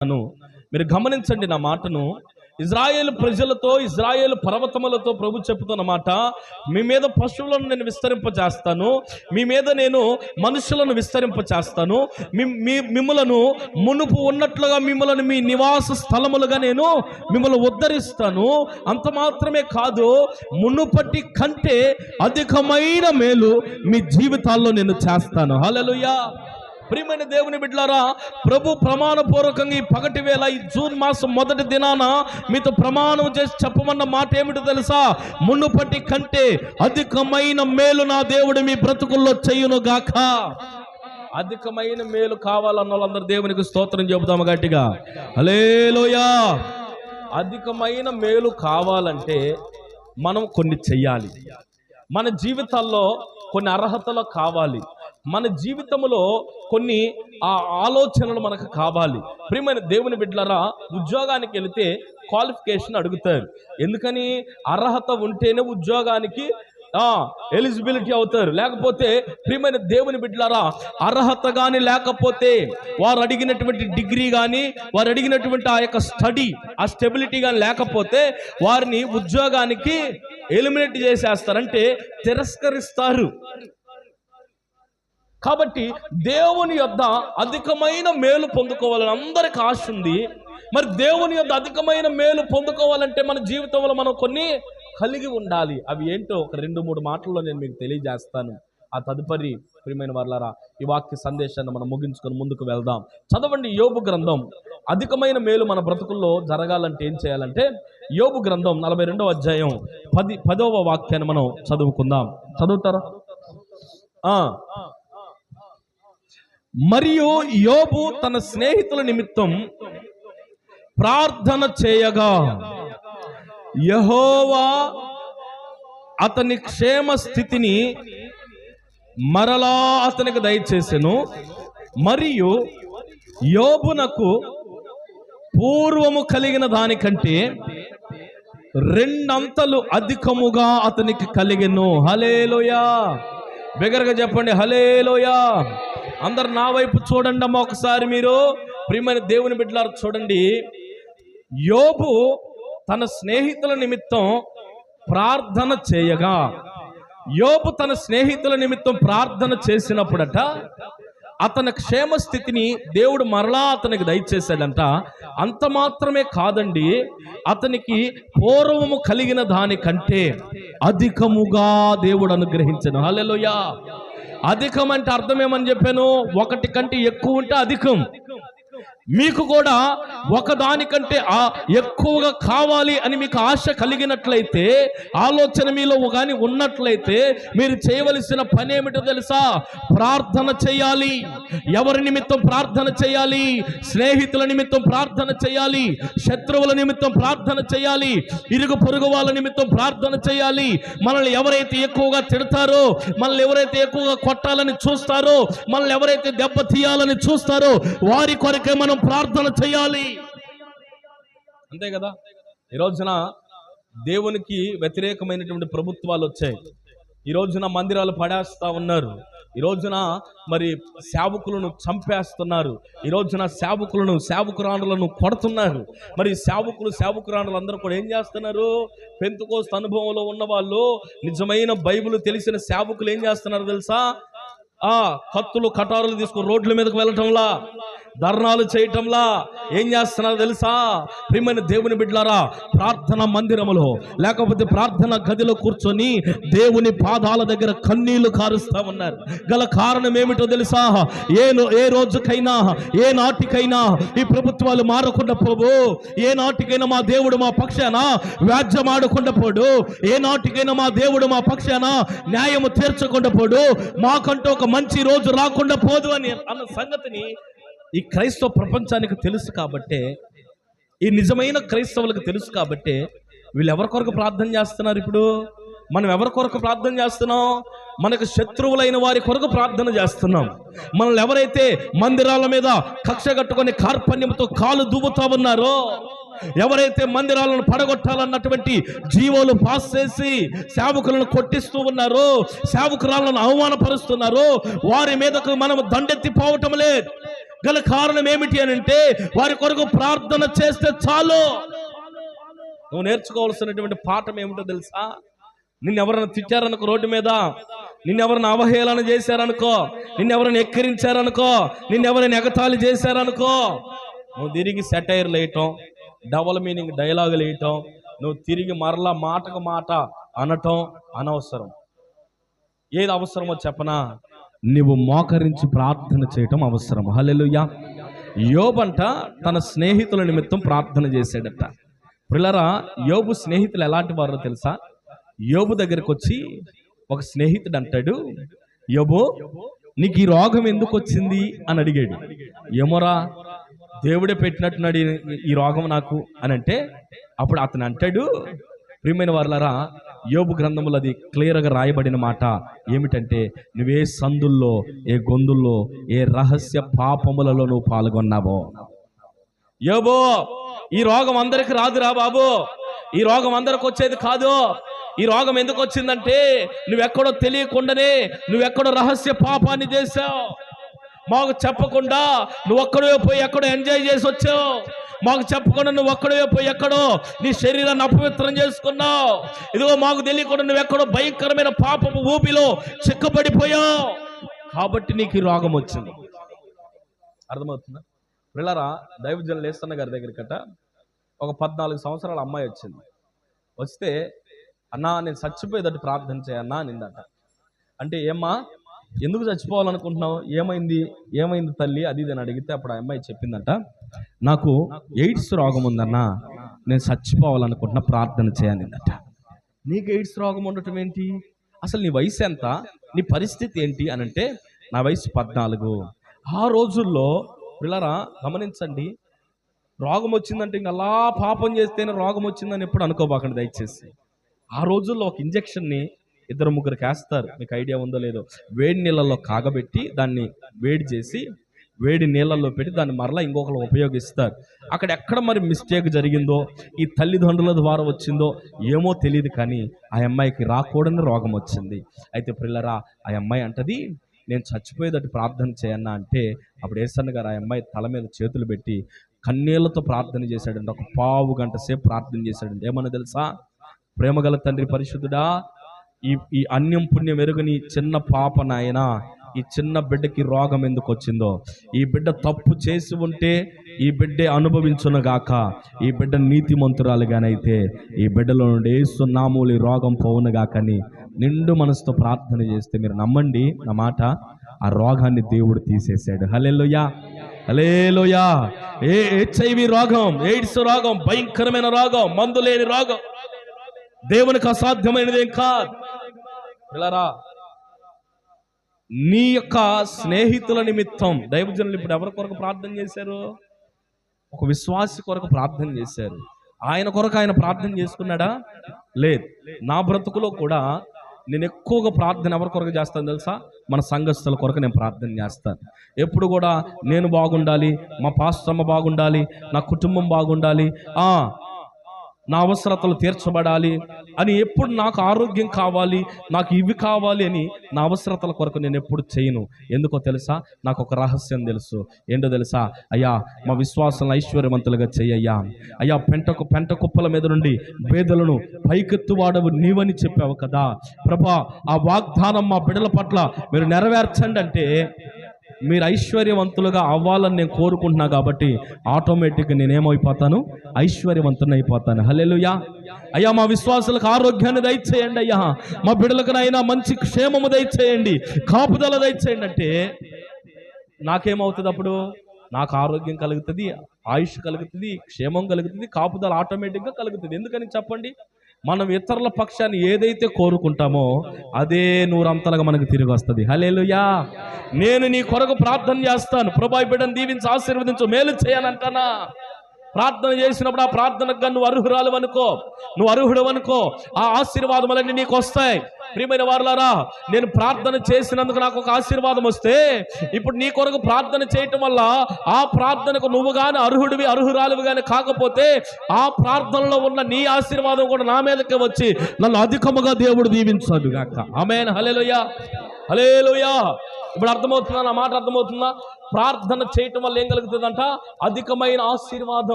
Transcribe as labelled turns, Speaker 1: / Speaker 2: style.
Speaker 1: అను మీరు గమనించండి నా మాటను. ఇజ్రాయేల్ ప్రజలతో ఇజ్రాయేల్ పర్వతములతో ప్రభు చెప్తున్న మాట మీ మీద పశువులను నేను విస్తరింపచేస్తాను మీ మీద నేను మనుషులను విస్తరింపచేస్తాను మీ మీ మిమ్మలను మునుపు ఉన్నట్లుగా మిమ్మలను మీ నివాస స్థలములుగా నేను మిమ్మల్ని ఉద్ధరిస్తాను. అంత మాత్రమే కాదు మునుపటి కంటే అధికమైన మేలు మీ జీవితాల్లో నేను చేస్తాను. హల్లెలూయా. ప్రియమైన దేవుని బిడ్డలారా ప్రభు ప్రమాణపూర్వకంగా ఈ పగటి వేళ ఈ జూన్ మాసం మొదటి దినాన మీతో ప్రమాణం చేసి చెప్పమన్న మాట ఏమిటో తెలుసా? మునుపటి కంటే అధికమైన మేలు నా దేవుడు మీ బ్రతుకుల్లో చేయును గాక. అధికమైన మేలు కావాలన్న వాళ్ళందరూ దేవునికి స్తోత్రం చెబుతాము గట్టిగా. అలేలోయా అధికమైన మేలు కావాలంటే మనం కొన్ని చెయ్యాలి. మన జీవితాల్లో కొన్ని అర్హతలు కావాలి. మన జీవితంలో కొన్ని ఆ ఆలోచనలు మనకు కావాలి. ప్రియమైన దేవుని బిడ్డలరా ఉద్యోగానికి వెళితే క్వాలిఫికేషన్ అడుగుతారు. ఎందుకని? అర్హత ఉంటేనే ఉద్యోగానికి ఎలిజిబిలిటీ అవుతారు. లేకపోతే ప్రియమైన దేవుని బిడ్డలారా అర్హత కానీ లేకపోతే వారు అడిగినటువంటి డిగ్రీ కానీ వారు అడిగినటువంటి ఆ యొక్క స్టడీ ఆ స్టెబిలిటీ కానీ లేకపోతే వారిని ఉద్యోగానికి ఎలిమినేట్ చేసేస్తారంటే తిరస్కరిస్తారు. కాబట్టి దేవుని యొద్ద అధికమైన మేలు పొందుకోవాలని అందరికి ఆశ ఉంది. మరి దేవుని యొద్ద అధికమైన మేలు పొందుకోవాలంటే మన జీవితంలో మనం కొన్ని కలిగి ఉండాలి. అవి ఏంటో ఒక రెండు మూడు మాటల్లో నేను మీకు తెలియజేస్తాను. ఆ తదుపరి ప్రియమైన వర్లారా ఈ వాక్య సందేశాన్ని మనం ముగించుకొని ముందుకు వెళ్దాం. చదవండి యోబు గ్రంథం. అధికమైన మేలు మన బ్రతుకుల్లో జరగాలంటే ఏం చేయాలంటే యోబు గ్రంథం నలభై రెండవ అధ్యాయం పది పదవ వాక్యాన్ని మనం చదువుకుందాం. చదువుతారా? మరియు యోబు తన స్నేహితుల నిమిత్తం ప్రార్థన చేయగా యహోవా అతని క్షేమ స్థితిని మరలా అతనికి దయచేసెను మరియు యోబునకు పూర్వము కలిగిన దానికంటే రెండంతలు అధికముగా అతనికి కలిగెను. హలేలోయా బిగరగా చెప్పండి హలేలోయా అందరు నా వైపు చూడండి అమ్మా ఒకసారి మీరు. ప్రియమైన దేవుని బిడ్డలారు చూడండి. యోబు తన స్నేహితుల నిమిత్తం ప్రార్థన చేయగా యోబు తన స్నేహితుల నిమిత్తం ప్రార్థన చేసినప్పుడట అతని క్షేమ స్థితిని దేవుడు మరలా అతనికి దయచేశాడంట. అంత మాత్రమే కాదండి అతనికి పూర్వము కలిగిన దానికంటే అధికముగా దేవుడు అనుగ్రహించను హల్లెలూయా. అధికం అంటే అర్థం ఏమని చెప్పాను? ఒకటి కంటే ఎక్కువ ఉంటే అధికం. మీకు కూడా ఒకదానికంటే ఆ ఎక్కువగా కావాలి అని మీకు ఆశ కలిగినట్లయితే ఆలోచన మీలో కానీ ఉన్నట్లయితే మీరు చేయవలసిన పని ఏమిటో తెలుసా? ప్రార్థన చేయాలి. ఎవరి నిమిత్తం ప్రార్థన చేయాలి? స్నేహితుల నిమిత్తం ప్రార్థన చేయాలి? శత్రువుల నిమిత్తం ప్రార్థన చేయాలి? ఇరుగు పొరుగు వాళ్ళ నిమిత్తం ప్రార్థన చేయాలి? మనల్ని ఎవరైతే ఎక్కువగా తిడతారో మనల్ని ఎవరైతే ఎక్కువగా కొట్టాలని చూస్తారో మనల్ని ఎవరైతే దెబ్బ తీయాలని చూస్తారో వారి కొరకే మనం ప్రార్థన చేయాలి. అంతే కదా? ఈ రోజున దేవునికి వ్యతిరేకమైనటువంటి ప్రభుత్వాలు వచ్చాయి. ఈ రోజున మందిరాలు పడేస్తా ఉన్నారు. ఈ రోజున మరి సేవకులను చంపేస్తున్నారు. ఈ రోజున సేవకులను సేవకురాణులను కొడుతున్నారు. మరి సేవకులు సేవకురాణులు అందరూ కూడా ఏం చేస్తున్నారు? పెంతుకోస్త అనుభవంలో ఉన్న వాళ్ళు నిజమైన బైబిల్ తెలిసిన సేవకులు ఏం చేస్తున్నారు తెలుసా? కత్తులు కటారులు తీసుకుని రోడ్ల మీదకు వెళ్ళటంలా ధర్నాలు చేయటంలా. ఏం చేస్తున్నారో తెలుసా? ప్రియమైన దేవుని బిడ్డలారా ప్రార్థన మందిరములో లేకపోతే ప్రార్థన గదిలో కూర్చొని దేవుని పాదాల దగ్గర కన్నీళ్ళు కారుస్తా ఉన్నారు. గల కారణం ఏమిటో తెలుసా? ఏ నో- ఏ రోజుకైనా ఏ నాటికైనా ఈ ప్రభుత్వాలు మారకుండా పోవు. ఏ నాటికైనా మా దేవుడు మా పక్షాన వ్యాజ్యమాడకుండా పోడు. ఏ నాటికైనా మా దేవుడు మా పక్షాన న్యాయము తీర్చకుండా పోడు. మాకంటూ ఒక మంచి రోజు రాకుండా పోదు అని అన్న సంగతిని ఈ క్రైస్తవ ప్రపంచానికి తెలుసు కాబట్టే ఈ నిజమైన క్రైస్తవులకు తెలుసు కాబట్టే వీళ్ళు ఎవరి కొరకు ప్రార్థన చేస్తున్నారు ఇప్పుడు? మనం ఎవరి కొరకు ప్రార్థన చేస్తున్నాం? మనకు శత్రువులైన వారి కొరకు ప్రార్థన చేస్తున్నాం. మనల్ని ఎవరైతే మందిరాల మీద కక్ష కట్టుకొని కార్పణ్యంతో కాలు దువ్వుతా ఉన్నారో ఎవరైతే మందిరాలను పడగొట్టాలన్నటువంటి జీవోలు పాస్ చేసి సేవకులను కొట్టిస్తూ ఉన్నారో సేవకురాలను అవమానపరుస్తున్నారో వారి మీదకు మనం దండెత్తిపోవటం లేదు. గల కారణం ఏమిటి అని అంటే వారి కొరకు ప్రార్థన చేస్తే చాలు. నువ్వు నేర్చుకోవాల్సినటువంటి పాఠం ఏమిటో తెలుసా? నిన్ను ఎవరైనా తిట్టారనుకో రోడ్డు మీద? నిన్ను ఎవరైనా అవహేళన చేశారనుకో? నిన్ను ఎవరైనా ఎక్కిరించారనుకో? నిన్ను ఎవరైనా ఎగతాళి చేశారనుకో? నువ్వు తిరిగి సెటైర్లు వేయటం డబల్ మీనింగ్ డైలాగులు వేయటం నువ్వు తిరిగి మరలా మాటకు మాట అనటం అనవసరం. ఏది అవసరమో చెప్పనా? నువ్వు మోకరించి ప్రార్థన చేయటం అవసరం. హల్లెలూయా. యోబంట తన స్నేహితుల నిమిత్తం ప్రార్థన చేశాడట. పిల్లరా యోబు స్నేహితులు ఎలాంటి వారో తెలుసా? యోబు దగ్గరకు వచ్చి ఒక స్నేహితుడు అంటాడు యోబో నీకు ఈ రోగం ఎందుకు వచ్చింది అని అడిగాడు. ఏమోరా దేవుడే పెట్టినట్టున్నాడు ఈ- ఈ రోగం నాకు. అని అంటే అప్పుడు అతను అంటాడు ప్రియమైన వర్లరా యోబు గ్రంథములో అది క్లియర్గా రాయబడిన మాట ఏమిటంటే నువ్వే సందుల్లో ఏ గొంతుల్లో ఏ రహస్య పాపములలో నువ్వు పాల్గొన్నావో. యోబో ఈ రోగం అందరికి రాదురా బాబు. ఈ రోగం అందరికి వచ్చేది కాదు. ఈ రోగం ఎందుకు వచ్చిందంటే నువ్వెక్కడో తెలియకుండానే నువ్వెక్కడో రహస్య పాపాన్ని చేశావు. మాకు చెప్పకుండా నువ్వు ఒక్కడే పోయి ఎక్కడో ఎంజాయ్ చేసి వచ్చావు. మాకు చెప్పకుండా నువ్వు ఒక్కడే పోయి ఎక్కడో నీ శరీరాన్ని అపవిత్రం చేసుకున్నావు. ఇదిగో మాకు తెలియకుండా నువ్వు ఎక్కడో భయంకరమైన పాపపు ఊపిలో చిక్కబడిపోయావు. కాబట్టి నీకు ఈ రోగం వచ్చింది. అర్థమవుతుందా? పిల్లరా దైవజనులు లేస్తన్న గారి దగ్గరికట ఒక పద్నాలుగు సంవత్సరాల అమ్మాయి వచ్చింది. వస్తే అన్నా నేను చచ్చిపోయేటట్టు ప్రార్థన చేయన్నా నిందట అంటే ఏమ్మా ఎందుకు చచ్చిపోవాలనుకుంటున్నావు? ఏమైంది? ఏమైంది తల్లి? అది ఇది అని అడిగితే అప్పుడు ఆ అమ్మాయి చెప్పిందంట నాకు ఎయిడ్స్ రోగం ఉందన్నా నేను చచ్చిపోవాలనుకుంటున్నా ప్రార్థన చేయనిందట నీకు ఎయిడ్స్ రోగం ఉండటం ఏంటి? అసలు నీ వయసు ఎంత? నీ పరిస్థితి ఏంటి? అని అంటే నా వయసు పద్నాలుగు. ఆ రోజుల్లో పిల్లరా గమనించండి. రోగం వచ్చిందంటే ఇంకా అలా పాపం చేస్తేనే రోగం వచ్చిందని ఎప్పుడు అనుకోబాకండి దయచేసి. ఆ రోజుల్లో ఒక ఇంజెక్షన్ని ఇద్దరు ముగ్గురికి వేస్తారు మీకు ఐడియా ఉందో లేదో. వేడి నీళ్ళల్లో కాగబెట్టి దాన్ని వేడి చేసి వేడి నీళ్ళల్లో పెట్టి దాన్ని మరలా ఇంకొకరు ఉపయోగిస్తారు. అక్కడ ఎక్కడ మరి మిస్టేక్ జరిగిందో ఈ తల్లిదండ్రుల ద్వారా వచ్చిందో ఏమో తెలియదు కానీ ఆ అమ్మాయికి రాకూడని రోగం వచ్చింది. అయితే పిల్లరా ఆ అమ్మాయి అంటది నేను చచ్చిపోయేటట్టు ప్రార్థన చేయన్నా అంటే అప్పుడు ఏసన్న గారు ఆ అమ్మాయి తల మీద చేతులు పెట్టి కన్నీళ్ళతో ప్రార్థన చేశాడండి. ఒక పావు గంట సేపు ప్రార్థన చేశాడండి. ఏమన్నా తెలుసా? ప్రేమగల తండ్రి పరిశుద్ధుడా ఈ ఈ అన్యం పుణ్యం ఎరుగని చిన్న పాప నాయన ఈ చిన్న బిడ్డకి రోగం ఎందుకు వచ్చిందో. ఈ బిడ్డ తప్పు చేసి ఉంటే ఈ బిడ్డే అనుభవించునగాక ఈ బిడ్డ నీతిమంతురాలుగానైతే ఈ బిడ్డలో నుండి ఏసునామూలి రోగం పోవునగాకని నిండు మనసుతో ప్రార్థన చేస్తే మీరు నమ్మండి నా మాట. ఆ రోగాన్ని దేవుడు తీసేశాడు. హలెలుయా హలేలోయా ఏ హెచ్ఐవి రోగం ఎయిడ్స్ రోగం భయంకరమైన రోగం మందు లేని రోగం. దేవునికి అసాధ్యమైనదేం కాదు. పిల్లరా నీ యొక్క స్నేహితుల నిమిత్తం దైవజనులు ఇప్పుడు ఎవరి కొరకు ప్రార్థన చేశారు? ఒక విశ్వాసి కొరకు ప్రార్థన చేశారు. ఆయన కొరకు ఆయన ప్రార్థన చేసుకున్నాడా? లేదు. నా బ్రతుకులో కూడా నేను ఎక్కువగా ప్రార్థన ఎవరి కొరకు చేస్తాను తెలుసా? మన సంఘస్థుల కొరకు నేను ప్రార్థన చేస్తాను. ఎప్పుడు కూడా నేను బాగుండాలి మా పాస్టమ్మ బాగుండాలి నా కుటుంబం బాగుండాలి. నా అవసరతలు తీర్చబడాలి అని ఎప్పుడు నాకు ఆరోగ్యం కావాలి నాకు ఇవి కావాలి అని నా అవసరతల కొరకు నేను ఎప్పుడు చేయను. ఎందుకో తెలుసా? నాకు ఒక రహస్యం తెలుసు. ఏంటో తెలుసా? అయ్యా మా విశ్వాసం ఐశ్వర్యవంతులుగా చెయ్యయ్యా అయ్యా పెంటకు పెంట కుప్పల మీద నుండి పేదలను పైకెత్తువాడవు నీవని చెప్పావు కదా. ప్రభా ఆ వాగ్దానం మా బిడల పట్ల మీరు నెరవేర్చండి అంటే మీరు ఐశ్వర్యవంతులుగా అవ్వాలని నేను కోరుకుంటున్నా కాబట్టి ఆటోమేటిక్గా నేనేమైపోతాను? ఐశ్వర్యవంతుని అయిపోతాను. హలెలుయా అయ్యా మా విశ్వాసులకు ఆరోగ్యాన్ని దయచేయండి అయ్యా. మా బిడ్డలకునైనా మంచి క్షేమము దయచేయండి. కాపుదల దయచేయండి. అంటే నాకేమవుతుంది అప్పుడు? నాకు ఆరోగ్యం కలుగుతుంది ఆయుష్ కలుగుతుంది క్షేమం కలుగుతుంది కాపుదల ఆటోమేటిక్గా కలుగుతుంది. ఎందుకని చెప్పండి? మనం ఇతరుల పక్షాన్ని ఏదైతే కోరుకుంటామో అదే నూరంతలుగా మనకు తిరిగి వస్తుంది. హలేలుయా నేను నీ కొరకు ప్రార్థన చేస్తాను. ప్రభా బిడ్డను దీవించి ఆశీర్వదించు. మేలు చేయాలంటానా? ప్రార్థన చేసినప్పుడు ఆ ప్రార్థనకు నువ్వు అర్హురాలు అనుకో. నువ్వు అర్హుడు అనుకో. ఆ ఆశీర్వాదములన్నీ నీకు వస్తాయి. ప్రియమైన వారులారా నేను ప్రార్థన చేసినందుకు నాకు ఒక ఆశీర్వాదం వస్తే ఇప్పుడు నీ కొరకు ప్రార్థన చేయటం వల్ల ఆ ప్రార్థనకు నువ్వు కానీ అర్హుడివి అర్హురాలివి కానీ కాకపోతే ఆ ప్రార్థనలో ఉన్న నీ ఆశీర్వాదం కూడా నా మీదకే వచ్చి నన్ను అధికముగా దేవుడు దీవించాడు గాక. ఆమెన్. హలేలుయా హలేలుయా ఇప్పుడు అర్థమవుతుందా? నా మాట అర్థమవుతుందా? ప్రార్థన చేయటం వల్ల ఏం కలుగుతుందంట? అధికమైన ఆశీర్వాదం.